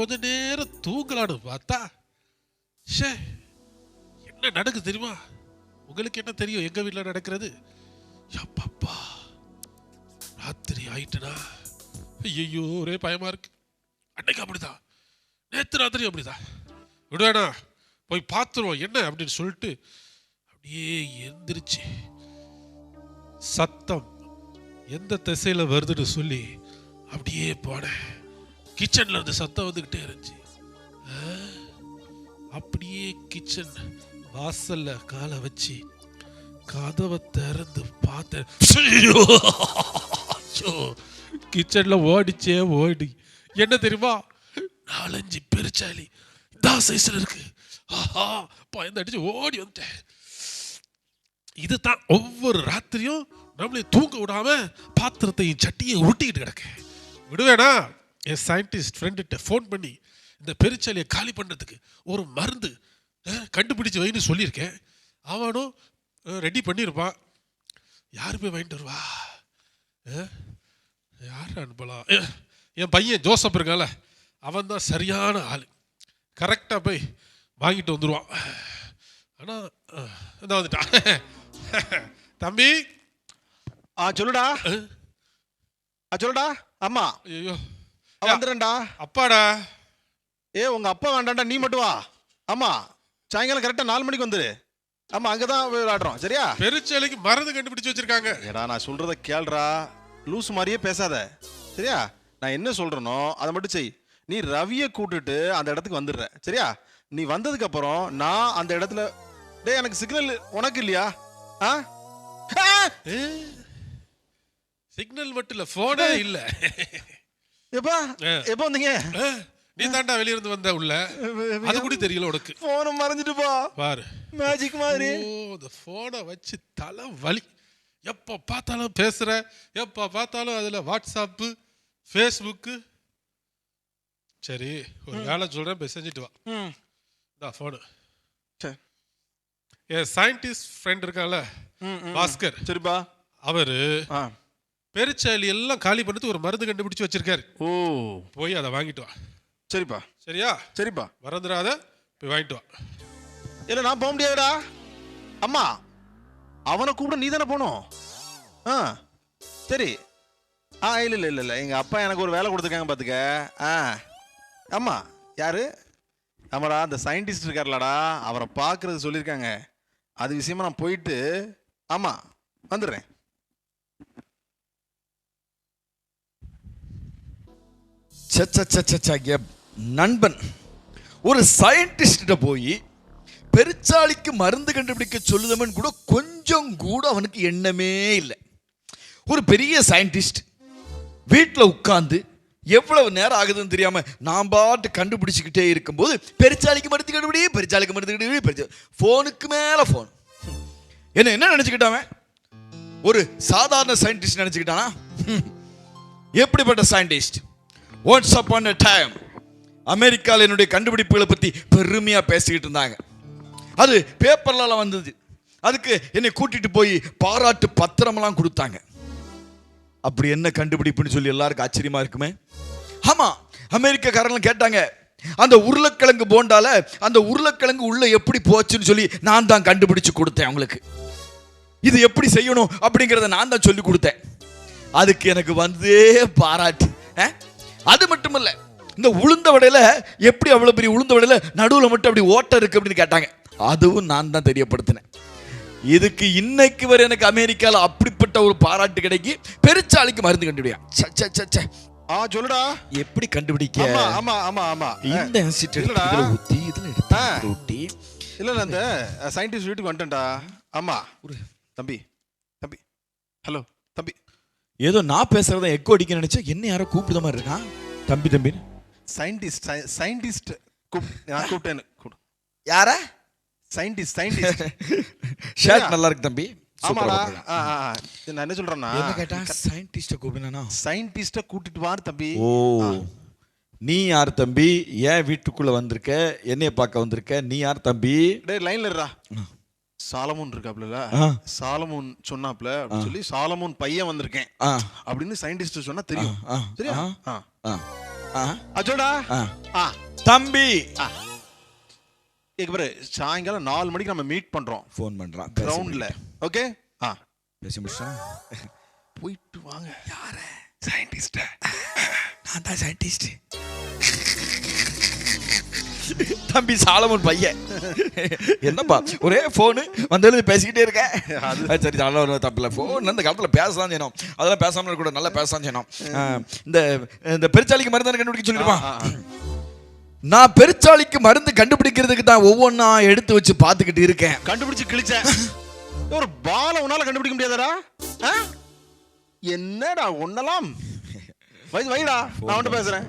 கொஞ்ச நேரம் தூங்கலான்னு பார்த்தா ஷே என்ன நடக்குது தெரியுமா? உங்களுக்கு என்ன தெரியும்? எங்க வீட்டில் நடக்கிறது? அப்பப்பா ராத்திரி ஆயிட்டுனா ஐயோ ஒரே பயமா இருக்கு. அன்னைக்கு அப்படிதான். நேற்று ராத்திரி அப்படிதான். விடுவேனா போய் பார்த்துருவோம் என்ன அப்படின்னு சொல்லிட்டு அப்படியே எந்திரிச்சு சத்தம் எந்த திசையில வருதுன்னு சொல்லி அப்படியே போனேன். கிச்சன்ல இருந்து சத்தம் வந்துகிட்டே இருந்துச்சு. ஆ, அப்படியே கிச்சன் வாசல்ல காலை வச்சு கதவை திறந்து பார்த்தேன். ஐயோ! கிச்சன்ல ஓடிச்சே ஓடி. என்ன தெரியுமா? நாலஞ்சு பெருச்சாலி. இதான் சைஸ்ல இருக்கு. ஆஹா பயந்து அடிச்சு ஓடி வந்துட்டேன். இதுதான் ஒவ்வொரு ராத்திரியும் நம்மளே தூங்க விடாம பாத்திரத்தையும் சட்டியை உருட்டிக்கிட்டு கிடக்க விடுவேனா? என் சயின்டிஸ்ட் ஃப்ரெண்டுகிட்ட ஃபோன் பண்ணி இந்த பெருச்சாலியை காலி பண்ணுறதுக்கு ஒரு மருந்து கண்டுபிடிச்சு வைன்னு சொல்லியிருக்கேன். அவனும் ரெடி பண்ணியிருப்பான். யார் போய் வாங்கிட்டு வருவா? யார் அனுப்பலாம் என் பையன் ஜோசப் இருக்கான்ல அவன் தான் சரியான ஆள். கரெக்டாக போய் வாங்கிட்டு வந்துடுவான் ஆனால் இந்த வந்துட்டான். தம்பி? ஆ சொல்லுடா. ஆ? சொல்லுடா. அம்மா. ஐயோ வந்துடுறேன்டா அப்பாடா. ஏ உங்க அப்பா வேண்டாம்டா நீ மட்டும் வா. ஆமா சாயங்காலம் கரெக்டா நாலு மணிக்கு வந்துரு. ஆமா அங்கதான் போய் விளையாடுறோம் சரியா? பெருச்சாலைக்கு மருந்து கண்டுபிடிச்சு வச்சிருக்காங்க. ஏடா நான் சொல்றத கேள்றா லூஸ் மாதிரியே பேசாத சரியா? நான் என்ன சொல்றேனோ அதை மட்டும் செய். நீ ரவியை கூட்டிட்டு அந்த இடத்துக்கு வந்துடுற சரியா? நீ வந்ததுக்கு அப்புறம் நான் அந்த இடத்துல டேய் எனக்கு சிக்னல் உனக்கு இல்லையா? ஆ? ஆ! சிக்னல் மட்டும் இல்ல போனே இல்ல. எப்பா. எப்போ வந்தீங்க? நீ தாண்டா வெளியிருந்து வந்த உள்ள. அது கூட தெரியல உனக்கு. போனை மறைஞ்சிட்டுப்பா. பாரு. மேஜிக் மாதிரி. ஓ இந்த போனை வச்சு தலை வலி. எப்போ பார்த்தாலும் பேசுற எப்போ பார்த்தாலும் அதுல வாட்ஸ்அப்பு ஃபேஸ்புக்கு சரி ஒரு வேலை சொல்றேன் போய் செஞ்சுட்டு வா. இந்த ஃபோனு சரி. என் சயின்டிஸ்ட் ஃப்ரெண்ட் ம். பாஸ்கர். சரிப்பா. அவரு பெருச்சாலி எல்லாம் காலி பண்ணதுக்கு ஒரு மருந்து கண்டுபிடிச்சு வச்சிருக்காரு. ஓ. போய் அதை வாங்கிட்டு வா. சரிப்பா. சரியா? சரிப்பா. மறந்துடாத போய் வாங்கிட்டு வா. இல்ல நான் போக முடியாதுடா. அம்மா அவனை கூப்பிட நீ தானே போகணும் ஆ சரி. ஆ இல்லை இல்லை இல்லை இல்லை. எங்கள் அப்பா எனக்கு ஒரு வேலை கொடுத்துருக்காங்க பார்த்துக்க ஆ ஆமா யாரு? ஆமாடா அந்த சயின்டிஸ்ட் இருக்கார்லடா. அவரை பார்க்கறது சொல்லியிருக்காங்க. அது விஷயமா நான் போயிட்டு ஆமாம் வந்துடுறேன். நண்பன். ஒரு சயின்டிஸ்ட போய் பெருச்சாளிக்கு மருந்து கண்டுபிடிக்க சொல்லுதவன் கூட கொஞ்சம் கூட அவனுக்கு எண்ணமே இல்லை. ஒரு பெரிய சயின்டிஸ்ட் வீட்டில் உட்காந்து எவ்வளவு நேரம் ஆகுதுன்னு தெரியாம நான் பாட்டு கண்டுபிடிச்சிக்கிட்டே இருக்கும்போது பெருச்சாளிக்கு மருந்து கண்டுபிடி பெருச்சாளிக்கு மருந்து கண்டுபிடி பெருச்சா ஃபோனுக்கு மேலே ஃபோன் என்ன என்ன நினச்சிக்கிட்டாவன் ஒரு சாதாரண சயின்டிஸ்ட் நினச்சிக்கிட்டானா? எப்படிப்பட்ட scientist once upon a time அமெரிக்காவில் என்னுடைய கண்டுபிடிப்புகளை பற்றி பெருமையாக பேசிக்கிட்டு இருந்தாங்க. அது பேப்பர்லலாம் வந்தது. அதுக்கு என்னை கூட்டிட்டு போய் பாராட்டு பத்திரமெல்லாம் கொடுத்தாங்க. அப்படி என்ன கண்டுபிடிப்புன்னு சொல்லி எல்லாருக்கும் ஆச்சரியமா இருக்குமே? ஆமா அமெரிக்கக்காரங்க கேட்டாங்க அந்த உருளைக்கிழங்கு போண்டால அந்த உருளைக்கிழங்கு உள்ள எப்படி போச்சுன்னு சொல்லி நான் தான் கண்டுபிடிச்சு கொடுத்தேன் அவங்களுக்கு. இது எப்படி செய்யணும் அப்படிங்கிறத நான் தான் சொல்லி கொடுத்தேன். அதுக்கு எனக்கு வந்தே பாராட்டு. ஆ? அது மட்டும் இல்ல இந்த உளுந்த வடையில எப்படி அவ்வளவு பெரிய உளுந்த வடையில நடுவுல மட்டும் அப்படி ஓட்டை இருக்கு அப்படின்னு கேட்டாங்க. அதுவும் நான் தான் தெரியப்படுத்தினேன். இதுக்கு இன்னைக்கு வரை எனக்கு அமெரிக்கால அப்படிப்பட்ட ஒரு பாராட்டு கிடைக்கி பெருச்சாளிக்கு மருந்து கண்டுபிடியா. ஆ சொல்லுடா. எப்படி கண்டுபிடிக்க? ஆமா ஆமா ஆமா இந்த. இதுல ஊத்தி இதுல இல்ல இல்ல அந்த சயின்டிஸ்ட் வீட்டுக்கு வந்துட்டேன்டா. ஆமா. தம்பி தம்பி. ஹலோ தம்பி. ஏதோ நான் பேசுறத எக்கோ அடிக்க நினைச்சா என்ன யாரோ கூப்பிடுற மாதிரி இருக்கான் தம்பி தம்பி. சயின்டிஸ்ட் சயின்டிஸ்ட் நான் கூப்பிட்டேன்னு கூப்பிடு. யார? சயின்டிஸ்ட் சயின்டிஸ்ட் ஷர்ட் நல்லா இருக்கு தம்பி. ஆமாடா. நான் என்ன சொல்றேன்னா என்ன கேட்டா சயின்டிஸ்ட கூப்பிடுனா சயின்டிஸ்ட கூட்டிட்டு வாரு தம்பி. ஓ. நீ யார் தம்பி? ஏன் வீட்டுக்குள்ள வந்திருக்க? என்னைய பார்க்க வந்திருக்க? நீ யார் தம்பி? டேய் லைன்ல இருடா. சாலமோன் இருக்காப்ல. சாலமோன் சொன்னாப்ல அப்படின்னு சொல்லி சாலமோன் பையன் வந்திருக்கேன் அப்படின்னு சயின்டிஸ்ட் சொன்னா தெரியும். சரியா அச்சோடா. தம்பி. பாரு சாயங்காலம் நாலு மணிக்கு நம்ம மீட் பண்றோம். ஃபோன் பண்றான். கிரவுண்ட்ல ஓகே ஆ. பேசி முடிச்சான் போயிட்டு வாங்க. யார? சயின்டிஸ்ட நான் தான் சயின்டிஸ்ட் தம்பி சாலமன் பையன். என்னப்பா ஒரே ஃபோனு வந்தாலும் பேசிக்கிட்டே இருக்கேன் அது. சரி நல்ல ஒரு தப்பில்ல ஃபோன் அந்த காலத்தில் பேச தான் செய்யணும் அதெல்லாம் பேசாமல் கூட நல்லா பேச தான் செய்யணும் இந்த இந்த பெருச்சாளிக்கு மருந்து கண்டுபிடிக்க சொல்லிடுவான் நான் பெருச்சாளிக்கு மருந்து கண்டுபிடிக்கிறதுக்கு தான் ஒவ்வொன்றா எடுத்து வச்சு பார்த்துக்கிட்டு இருக்கேன். கண்டுபிடிச்சு கிழிச்ச ஒரு பால உன்னால கண்டுபிடிக்க முடியாதடா? என்னடா ஒன்னலாம் வைடா நான் வந்துட்டு பேசுறேன்.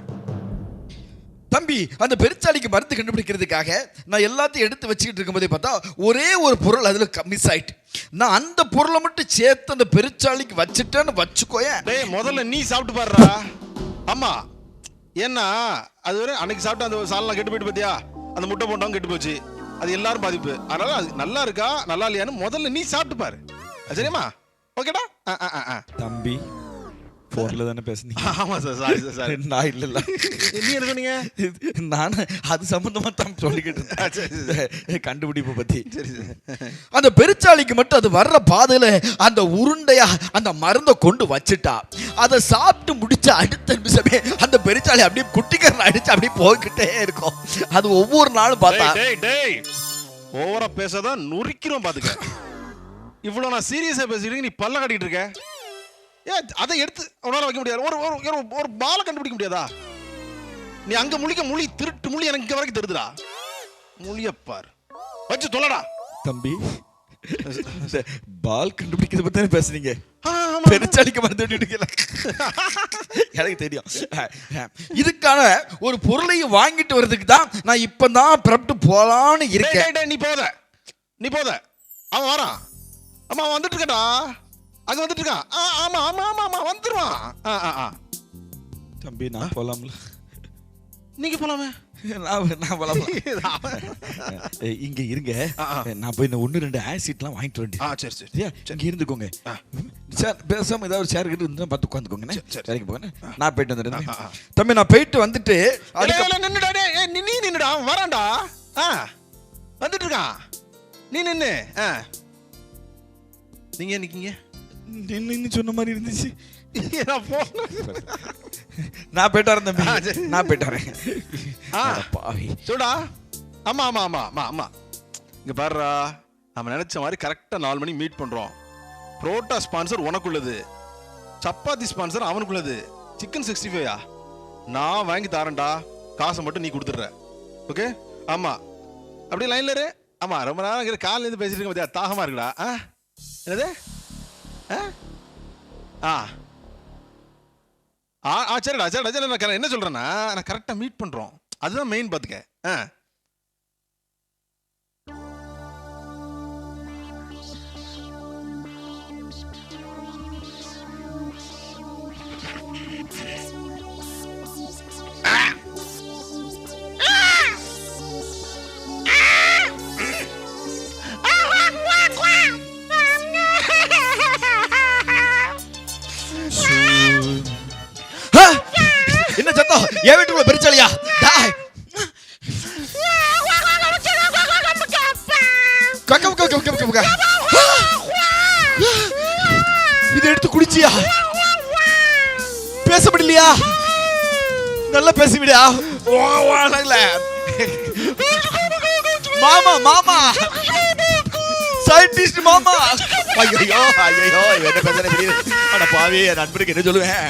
தம்பி அந்த பெருச்சாளிக்கு மருந்து கண்டுபிடிக்கிறதுக்காக நான் எல்லாத்தையும் எடுத்து வச்சுக்கிட்டு இருக்கும்போதே பார்த்தா ஒரே ஒரு பொருள் அதில் மிஸ் ஆயிட்டு. நான் அந்த பொருளை மட்டும் சேர்த்து அந்த பெருச்சாளிக்கு வச்சுட்டேன்னு வச்சுக்கோயேன். டேய் முதல்ல நீ சாப்பிட்டு பாருடா. ஆமா ஏன்னா அது வரை அன்னைக்கு சாப்பிட்ட அந்த சாலெல்லாம் கெட்டு போயிட்டு பாத்தியா? அந்த முட்டை போட்டவங்க கெட்டு போச்சு. அது எல்லாரும் பாதிப்பு. அதனால அது நல்லா இருக்கா நல்லா இல்லையான்னு முதல்ல நீ சாப்பிட்டு பாரு. அது சரியாம்மா ஓகேடா? ஆ ஆ ஆ, ஆ. தம்பி ஃபோனில் தானே பேசுனீங்க? ஆமா சார் சாரி சார் சாரி நான் இல்லைல்ல நீ என்ன சொன்னீங்க நான் அது சம்பந்தமா தான் சொல்லிக்கிட்டு இருந்தேன். கண்டுபிடிப்பை பத்தி. சரி சார். அந்த பெருச்சாளிக்கு மட்டும் அது வர்ற பாதையில அந்த உருண்டையா அந்த மருந்தை கொண்டு வச்சுட்டா. அதை சாப்பிட்டு முடிச்ச அடுத்த நிமிஷமே அந்த பெருச்சாளி அப்படியே குட்டிக்கரன் அடிச்சு அப்படியே போய்கிட்டே இருக்கும். அது ஒவ்வொரு நாளும் பார்த்தா டேய் டேய் ஓவரா பேசாதான் நுரிக்கிறோம் பாத்துக்க. இவ்வளவு நான் சீரியஸா பேசிட்டு நீ பல்ல காட்டிட்டு இருக்க. ஏ அதை எடுத்து உன்னால வைக்க முடியாது. ஒரு ஒரு ஒரு பாலை கண்டுபிடிக்க முடியாதா? நீ அங்க முழிக்க முழி திருட்டு முழி எனக்கு இங்க வரைக்கும் தெரியுதுடா முழியப்பார் வச்சு தொலைடா. தம்பி பால் கண்டுபிடிக்கிறத பத்தி தானே ஆமா. பெருச்சாளிக்கு மருந்து விட்டுட்டீங்களா எனக்கு தெரியும். இதுக்கான ஒரு பொருளையும் வாங்கிட்டு வர்றதுக்கு தான் நான் இப்பதான் புறப்பட்டு போலான்னு டேய், இருக்கேன். நீ போத. நீ போத. அவன் வரான். அவன் வந்துட்டு இருக்கடா அங்க வந்துட்டு இருக்கான் ஆமா ஆமா ஆமா ஆமா வந்துருவான் தம்பி நான் போலாம்ல. நீங்க போலாமே. இங்க இருங்க. நான் போய் இந்த ஒன்று ரெண்டு ஆசிட்லாம் வாங்கிட்டு ஆ வந்துட்டேன் சரி சரி சரியா? இங்க இருந்துக்கோங்க. சார் பேசாம ஏதாவது ஒரு சேர் கிட்ட இருந்தா பார்த்து உட்காந்துக்கோங்க. சரிங்க போங்க நான் போயிட்டு வந்துடுறேன். தம்பி. நான் போயிட்டு வந்துட்டு நின்னுடா, நீ நின்னுடா, வரான்டா. வந்துட்டு இருக்கான். நீ நின்னு. நீங்க நிக்கீங்க? நின்னு சொன்ன மாதிரி இருந்துச்சு. நான் போனேன். நான் போயிட்டு வரேன் தம்பி. நான் போயிட்டு வரேன் ஆ. அட பாவி. சொல்லுடா. ஆமா ஆமா ஆமா ஆமா ஆமா. இங்க பாருடா நம்ம நினைச்ச மாதிரி கரெக்டா நாலு மணி மீட் பண்றோம். புரோட்டா ஸ்பான்சர் உனக்குள்ளது. சப்பாத்தி ஸ்பான்சர் அவனுக்குள்ளது. சிக்கன் சிக்ஸ்டி ஃபைவா நான் வாங்கி தரேன்டா. காசை மட்டும் நீ கொடுத்துடுற. ஓகே ஆமா. அப்படியே லைன்ல இரு. ஆமா ரொம்ப நேரம் இங்க காலையில இருந்து பேசிட்டு இருக்க பாத்தியா? தாகமா இருக்குடா. ஆ? என்னது? ஆ? ஆ. ஆ ஆ சரிடா சரிடா சரி நான் என்ன சொல்கிறேன்னா நான் கரெக்டாக மீட் பண்ணுறோம் அதுதான் மெயின் பார்த்துக்க. ஆ. மாமா. சயின்டிஸ்ட் மாமா. ஐயோ ஐயோ என்ன பேசுற புரியுது அட பாவி என் நண்பருக்கு என்ன சொல்லுவேன்?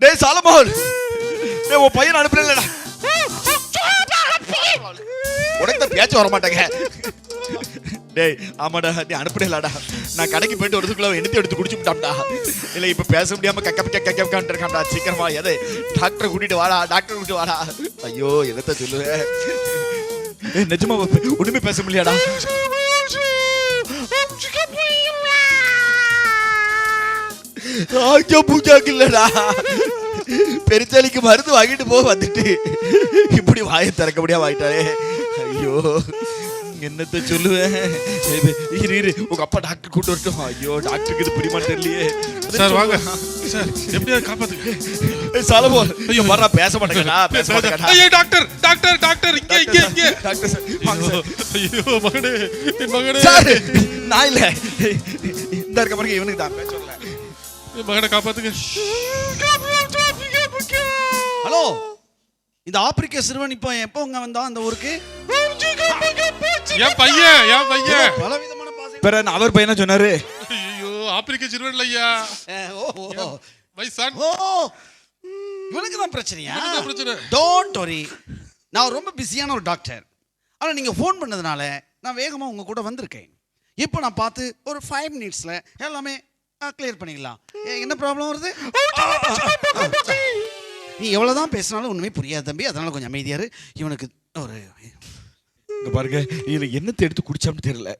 டேய் சாலமோன். டேய் உன் பையன் அனுப்புறேன்லடா. உனக்கு பேச்சு வர மாட்டேங்க டேய் ஆமாடா நீ அனுப்புறேன்லடா. நான் கடைக்கு போயிட்டு வரதுக்குள்ள எடுத்து எடுத்து குடிச்சு இல்லை இல்ல இப்ப பேச முடியாம கக்க கக்க கக்க சீக்கிரமா எதை? டாக்டரை கூட்டிட்டு வாடா டாக்டர் கூட்டிட்டு வாடா. ஐயோ என்னத்த சொல்லுவேன் நிஜமா ஒண்ணுமே பேச முடியாடா ஆஜா பூஜாக்கு இல்லடா. பெருச்சாலிக்கு மருந்து வாங்கிட்டு போக வந்துட்டு. இப்படி வாயை திறக்க முடியாம ஆயிட்டாரே ஐயோ. என்னத்த சொல்லுவேன் இரு இரு. உங்க அப்பா டாக்டர் கூட்டு வரட்டும். ஐயோ டாக்டருக்கு இது புரியுமா தெரியலையே. சார் வாங்க. சார் எப்படியாவது காப்பாத்துங்க. ஏய், சாலமோன். ஐயோ வர்றா பேச மாட்டேங்கடா பேச மாட்டேங்கடா. ஐயோ டாக்டர் டாக்டர் டாக்டர் இங்க இங்க இங்க. டாக்டர் சார் வாங்க ஐயோ, சார் ஐயோ மகனே என் மகனே. சார் நான் இல்ல. இந்த இருக்க பாருங்க இவனுக்கு தான் பேச வரல என் மகனை காப்பாத்துங்க. ஹலோ இந்த ஆப்பிரிக்க சிறுவன் இப்போ எப்போ இங்க வந்தான் அந்த ஊருக்கு? என் பையன் என் பையன். பல விதமான பாசை பிற அவர் பையனா சொன்னாரு. ஐயோ ஆப்பிரிக்க சிறுவன்ல ஐயா ஓ. மை சன் ஓ இவனுக்கு தான் பிரச்சனையா? பிரச்சனை. டோன்ட் வரி நான் ரொம்ப பிஸியான ஒரு டாக்டர். ஆனால் நீங்கள் ஃபோன் பண்ணதுனால நான் வேகமாக உங்கள் கூட வந்திருக்கேன். இப்போ நான் பார்த்து ஒரு ஃபைவ் மினிட்ஸில் எல்லாமே கிளியர் பண்ணிக்கலாம். என்ன ப்ராப்ளம் வருது? நீ எவ்வளோ தான் பேசினாலும் ஒன்றுமே புரியாது தம்பி. அதனால கொஞ்சம் அமைதியாரு இவனுக்கு ஒரு இங்க பாருங்க இதுல என்னத்தை எடுத்து குடிச்சான்னு தெரியல.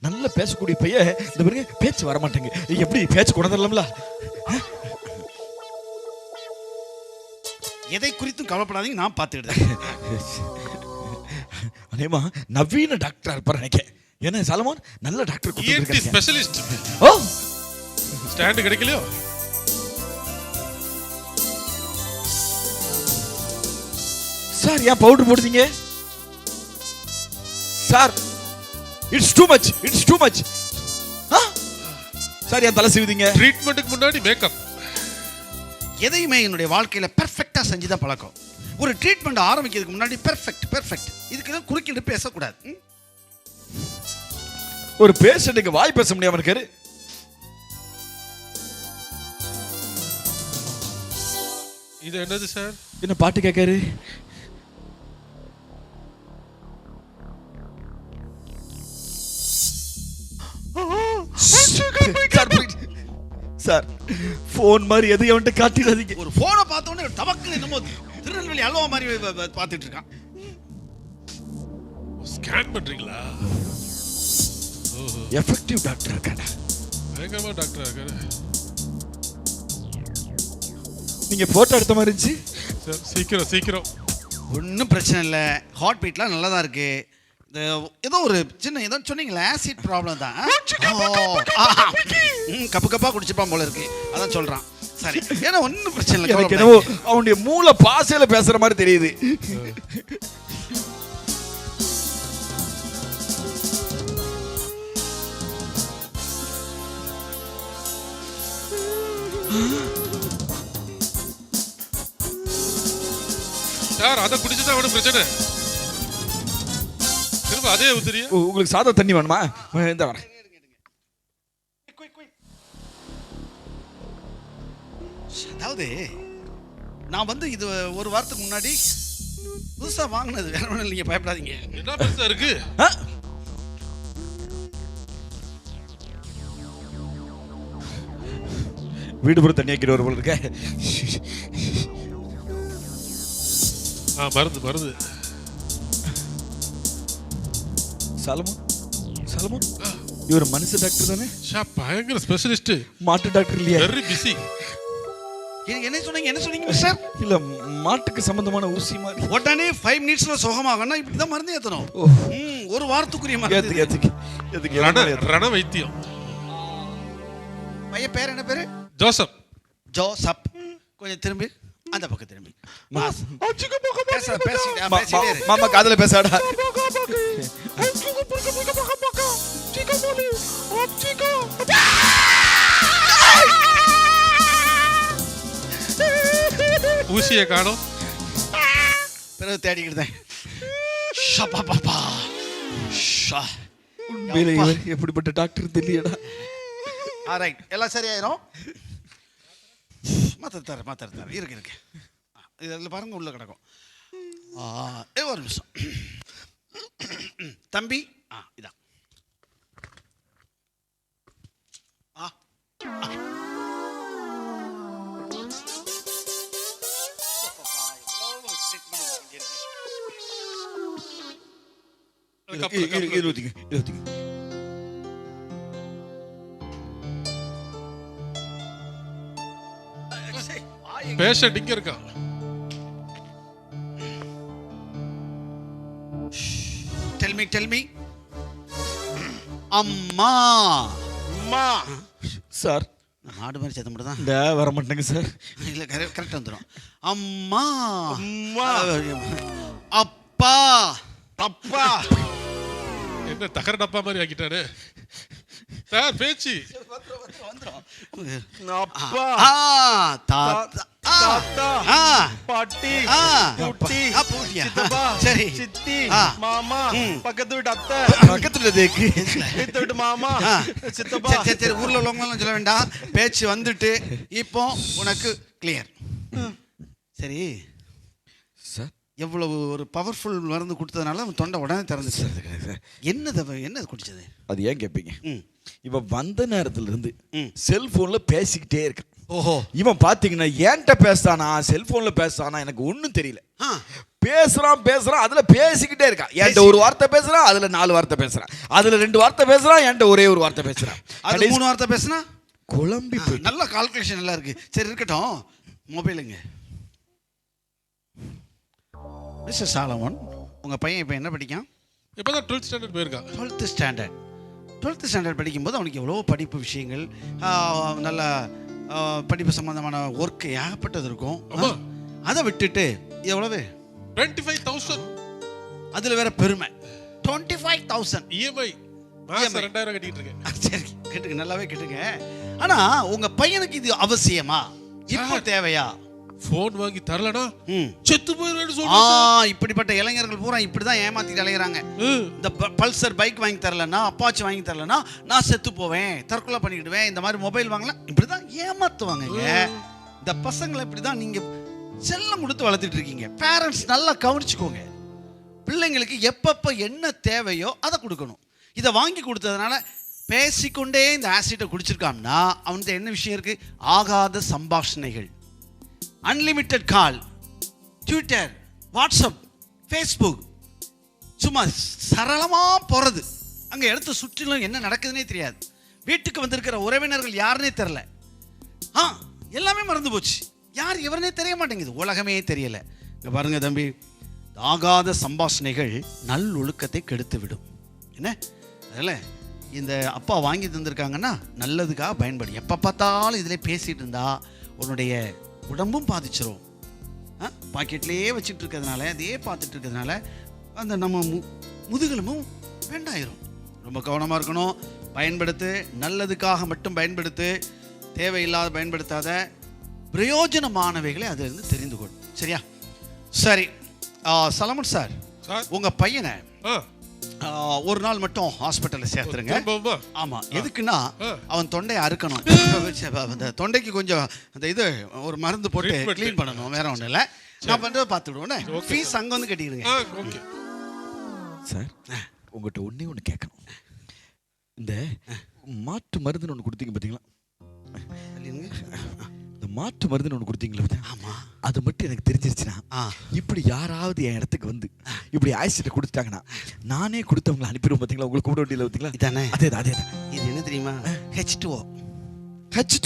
நல்லா பேசக்கூடிய பையன் இந்த பாருங்க பேச்சு வர மாட்டேங்க எப்படி பேச்சு கொண்டு எதை குறித்தும் கவலைப்படாதீங்க நான் பார்த்துக்கிட்டேன். அதேமா நவீன டாக்டரா இருப்பார் நினைக்கிறேன் ஏன்னா சலமான்? நல்ல டாக்டர். Specialist oh! ஸ்டாண்ட் கிடைக்கலையோ? சார் ஏன் powder போடுதீங்க? Sir it's too much it's too much sir ஏன் தலை சீவுதீங்க? ட்ரீட்மெண்ட்டுக்கு முன்னாடி மேக்கப் எதையுமே என்னுடைய வாழ்க்கையில் பெர்ஃபெக்டாக செஞ்சு தான் பழக்கம். ஒரு ட்ரீட்மெண்ட் ஆரம்பிக்கிறதுக்கு முன்னாடி பெர்ஃபெக்ட் பெர்ஃபெக்ட் இதுக்கு குறுக்கிட்டு பேசக்கூடாது? ஒரு பேஷண்ட்டுக்கு வாய் பேச முடியாம இருக்காரு. இது என்னது சார்? என்ன பாட்டு கேட்காரு? சார். ஃபோன் மாதிரி எதையும் அவன்கிட்ட காட்டிடாதீங்க. ஒரு ஃபோனை பார்த்த உடனே டபக்குன்னு என்னமோ திருநெல்வேலி அல்வா மாதிரி பார்த்துட்டு இருக்கான் ஸ்கேன் பண்றீங்களா? எஃபெக்டிவ் டாக்டர் இருக்காடா பயங்கரமா டாக்டரா இருக்காரு. நீங்க போட்டோ எடுத்த மாதிரி இருந்துச்சு? சார் சீக்கிரம் சீக்கிரம். ஒன்றும் பிரச்சனை இல்லை. ஹார்ட் பீட்லாம் நல்லா தான் இருக்கு. இந்த ஏதோ ஒரு சின்ன ஏதோ சொன்னீங்களே ஆசிட் ப்ராப்ளம் தான். கப்பு கப்பா குடிச்சுப்பான் போல இருக்கு. அதான் சொல்றான். சரி. ஏன்னா ஒன்றும் பிரச்சனை இல்லை. எனக்கு. என்னவோ அவனுடைய மூளை பாசையில பேசுற மாதிரி தெரியுது. சார் அதை குடிச்சுதான் அவனுக்கு பிரச்சனை. திரும்ப அதே உதிரியா உ- உங்களுக்கு சாதா தண்ணி வேணுமா? இந்த வரேன் அதாவது நான் வந்து இது ஒரு வாரத்துக்கு முன்னாடி புதுசா வாங்கினது. வேற ஒன்றும் இல்லைங்க பயப்படாதீங்க. என்ன பெருசா இருக்கு? வீடு பூரா தண்ணி வைக்கிற ஒரு போல இருக்க. ஆ மருந்து மருந்து. சலமோன்? சலமோன்? இவர் மனுஷ டாக்டர் தானே? ஷா பயங்கர ஸ்பெஷலிஸ்ட் மாட்டு டாக்டர் இல்லையா. வெரி பிஸி என்ன- என்ன சொன்னீங்க என்ன சொன்னீங்க சார் இல்ல மாட்டுக்கு சம்பந்தமான ஊசி மாதிரி. உடனே ஃபைவ் மினிட்ஸ்ல சுகமாகனா இப்படி தான் மருந்து ஏற்றணும் ஓ. ம், ஒரு வாரத்துக்குரிய மருந்து. ஏத்துக்கு ஏத்துக்கு ரண ஏத்துக்கு. ரண வைத்தியம் பையன் பேர் என்ன பேரு? ஜோசப். ஜோசப். கொஞ்சம் திரும்பி. அந்த பக்கம் திரும்பி. மாமா காதல பேசாடா ஊசியை காணும். பிறகு தேடிக்கிட்டேன் உண்மையில எப்படிப்பட்ட டாக்டர் தெரியடா ஆ ரைட் எல்லாம் சரியாயிரும்? மாத்திர தர மாத்திர தர இருக்கு இருக்கு இதில் பாருங்க உள்ள கிடக்கும் ஏ, ஒரு நிமிஷம் தம்பி ஆ இதான் ஆ. இருபத்திங்க இருபத்திங்க பேஷண்ட் இங்க இருக்கான் டெல் மீ டெல் மீ அம்மா. அம்மா. சார். மாடு மாதிரி சேர்த்த மட்டும் தான் இந்த வர மாட்டேங்க சார். இல்லை கரெக்டாக வந்துடும் அம்மா. அம்மா. அப்பா. அப்பா. என்ன தகர டப்பா மாதிரி ஆக்கிட்டானே? சார் பேச்சு. அப்பா. தாத்தா. பாட்டி. ஆ. குட்டி ஆ, பூட்டியா? சித்தப்பா. சரி. சித்தி. மாமா. பக்கத்து வீட்டு அத்தை. பக்கத்துல தேக்கு. வீட்டு வீட்டு மாமா. சித்தப்பா. சரி சரி ஊர்ல உள்ளவங்களாம் சொல்ல வேண்டாம். பேச்சு வந்துட்டு இப்போ உனக்கு கிளியர் சார். எவ்வளவு ஒரு பவர்ஃபுல் மருந்து கொடுத்ததுனால அவன் தொண்டை உடனே திறந்துச்சு. என்னது அவன் என்னது குடிச்சது? அது ஏன் கேட்பீங்க இவன் வந்த நேரத்துல இருந்து ம். செல்போன்ல பேசிக்கிட்டே இருக்கான். ஓஹோ. இவன் பாத்தீங்கன்னா ஏன்ட்ட பேசுறானா? செல்போன்ல பேசுறானா? எனக்கு ஒண்ணும் தெரியல. பேசுறான் பேசுறான் அதுல பேசிக்கிட்டே இருக்கான். என்கிட்ட ஒரு வார்த்தை பேசுறான் அதுல நாலு வார்த்தை பேசுறான். அதுல ரெண்டு வார்த்தை பேசுறான் என்கிட்ட ஒரே ஒரு வார்த்தை பேசுறான். அது மூணு வார்த்தை பேசுனா? குழம்பி நல்ல கால்குலேஷன் எல்லாம் இருக்கு. சரி இருக்கட்டும். மொபைலுங்க மிஸ்டர் சாலமன் உங்க பையன் இப்போ என்ன படிக்கான்? இப்பதான் டுவெல்த் ஸ்டாண்டர்ட் போயிருக்கான். டுவெல்த்து ஸ்டாண்டர்ட் டுவெல்த்து ஸ்டாண்டர்ட் படிக்கும்போது அவனுக்கு எவ்வளோ படிப்பு விஷயங்கள் நல்ல படிப்பு சம்பந்தமான ஒர்க் ஏகப்பட்டது இருக்கும். அதை விட்டுட்டு எவ்வளவு? டுவெண்ட்டி ஃபைவ் தௌசண்ட் அதில் வேற பெருமை. டுவெண்ட்டி ஃபைவ் தௌசண்ட் இஎம்ஐ ரெண்டாயிரம் கட்டிட்டு இருக்கேன். சரி கேட்டுங்க நல்லாவே கேட்டுங்க ஆனா உங்க பையனுக்கு இது அவசியமா? இப்போ தேவையா? போன் வாங்கி தரலனா செத்து போயிருவேன்னு ஆ சொல்றான் இப்படிப்பட்ட இளைஞர்கள் பூரா இப்படிதான் ஏமாத்திட்டு அலைகிறாங்க ம். இந்த பல்சர் பைக் வாங்கி தரலன்னா அப்பாச்சி வாங்கி தரலன்னா நான் செத்து போவேன் தற்கொலை பண்ணிக்கிடுவேன் இந்த மாதிரி மொபைல் வாங்கலாம் இப்படிதான் ஏமாத்துவாங்க இந்த பசங்களை இப்படிதான் நீங்க செல்லம் கொடுத்து வளர்த்துட்டு இருக்கீங்க. பேரண்ட்ஸ் நல்லா கவனிச்சுக்கோங்க. பிள்ளைங்களுக்கு எப்பப்ப என்ன தேவையோ அதை கொடுக்கணும். இதை வாங்கி கொடுத்ததுனால பேசிக்கொண்டே இந்த ஆசிட்டை குடிச்சிருக்கான்னா அவன்கிட்ட என்ன விஷயம் இருக்கு? ஆகாத சம்பாஷணைகள். Unlimited call Twitter WhatsApp Facebook சும்மா சரளமாக போகிறது அங்கே எடுத்து சுற்றிலும் என்ன நடக்குதுன்னே தெரியாது. வீட்டுக்கு வந்திருக்கிற உறவினர்கள் யாருன்னே தெரில ஆ எல்லாமே மறந்து போச்சு. யார் இவரனே தெரிய மாட்டேங்குது. உலகமே தெரியல. இங்கே பாருங்கள் தம்பி ஆகாத சம்பாஷணைகள் நல்லொழுக்கத்தை கெடுத்து விடும் என்ன? அதில் இந்த அப்பா வாங்கி தந்திருக்காங்கன்னா நல்லதுக்காக பயன்படும் எப்போ பார்த்தாலும் இதில் பேசிகிட்டு இருந்தால் உன்னுடைய உடம்பும் பாதிச்சிரும். பாக்கெட்லேயே வச்சுட்டு இருக்கிறதுனால அதையே பார்த்துட்டு இருக்கிறதுனால அந்த நம்ம மு முதுகெலும்பும் வேண்டாயிரும். ரொம்ப கவனமாக இருக்கணும். பயன்படுத்து நல்லதுக்காக மட்டும் பயன்படுத்து தேவையில்லாத பயன்படுத்தாத பிரயோஜனமானவைகளை அதிலிருந்து தெரிந்து கொள். சரியா? சரி. சலமன் சார் உங்கள் பையனை ஒரு நாள் மட்டும் ஹாஸ்பிட்டலில் சேர்த்துருங்க. திரும்பவுமா ஆமா எதுக்குன்னா. அவன் தொண்டையை அறுக்கணும். அந்த தொண்டைக்கு கொஞ்சம் அந்த இது ஒரு மருந்து போட்டு. க்ளீன் பண்ணணும் வேற ஒன்றும் இல்லை. நான் பண்ணுறத பார்த்துடுவோண்ணே ஃபீஸ் அங்கே வந்து கட்டிடுங்க சார் உங்கள்கிட்ட ஒண்ணே ஒன்று கேட்கணும். இந்த மாட்டு மருந்துன்னு ஒன்று கொடுத்தீங்க பார்த்தீங்களா மாட்டு மருந்துன்னு ஒன்று கொடுத்தீங்களா பார்த்தா? ஆமா. அது மட்டும் எனக்கு தெரிஞ்சிருச்சுன்னா இப்படி யாராவது என் இடத்துக்கு வந்து இப்படி ஆக்சிடென்ட் கொடுத்துட்டாங்கன்னா நானே கொடுத்தவங்களை அனுப்பிடுவோம் பார்த்தீங்களா உங்களுக்கு கூப்பிட வேண்டியது பார்த்தீங்களா இதானே? அதே அதே இது என்ன தெரியுமா? ஹெச் டூ ஹச்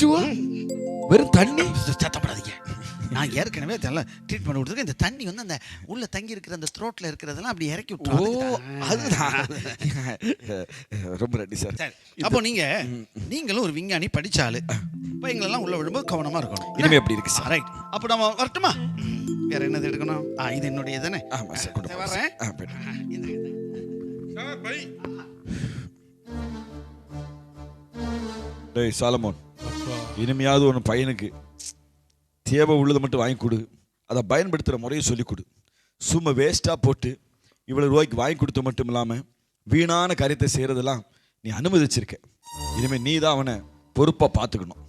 வெறும் தண்ணி? சத்தப்படாதீங்க நான் ஏற்கனவே இதெல்லாம் ட்ரீட் பண்ணி கொடுத்துருக்கேன். இந்த தண்ணி வந்து அந்த உள்ள தங்கி இருக்கிற அந்த த்ரோட்ல இருக்கிறதெல்லாம் அப்படி இறக்கி ஓ விட்டுரும் அதுதான். ரொம்ப நன்றி சார். சரி. அப்போ நீங்க நீங்களும் ஒரு விஞ்ஞானி படிச்சாலு இப்போ எங்களெல்லாம் உள்ள விழும்போது கவனமா இருக்கணும். இனிமே எப்படி இருக்கு சார். ரைட் அப்போ நம்ம வரட்டுமா? வேற என்னது எடுக்கணும்? ஆ இது என்னுடைய தானே ஆமா சார் கொண்டு போயிட்டு. இந்த டேய் சாலமோன். இனிமையாவது ஒன்று பையனுக்கு. தேவை உள்ளதை மட்டும் வாங்கி கொடு. அதை பயன்படுத்துகிற முறையை சொல்லிக் கொடு. சும்மா வேஸ்ட்டாக போட்டு இவ்வளோ ரூபாய்க்கு வாங்கி கொடுத்த மட்டும் இல்லாமல் வீணான காரியத்தை செய்கிறதெல்லாம் நீ அனுமதிச்சிருக்க. இனிமேல் நீ தான் அவனை பொறுப்பாக பார்த்துக்கணும்.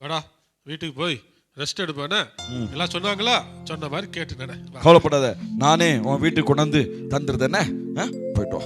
வாடா வீட்டுக்கு போய் ரெஸ்ட் எடுப்பானே? எல்லாம் சொன்னாங்களா? சொன்ன மாதிரி கேட்டு நட கவலைப்படாத நானே உன் வீட்டுக்கு கொண்டாந்து தந்துருதேனே போயிட்டு வா.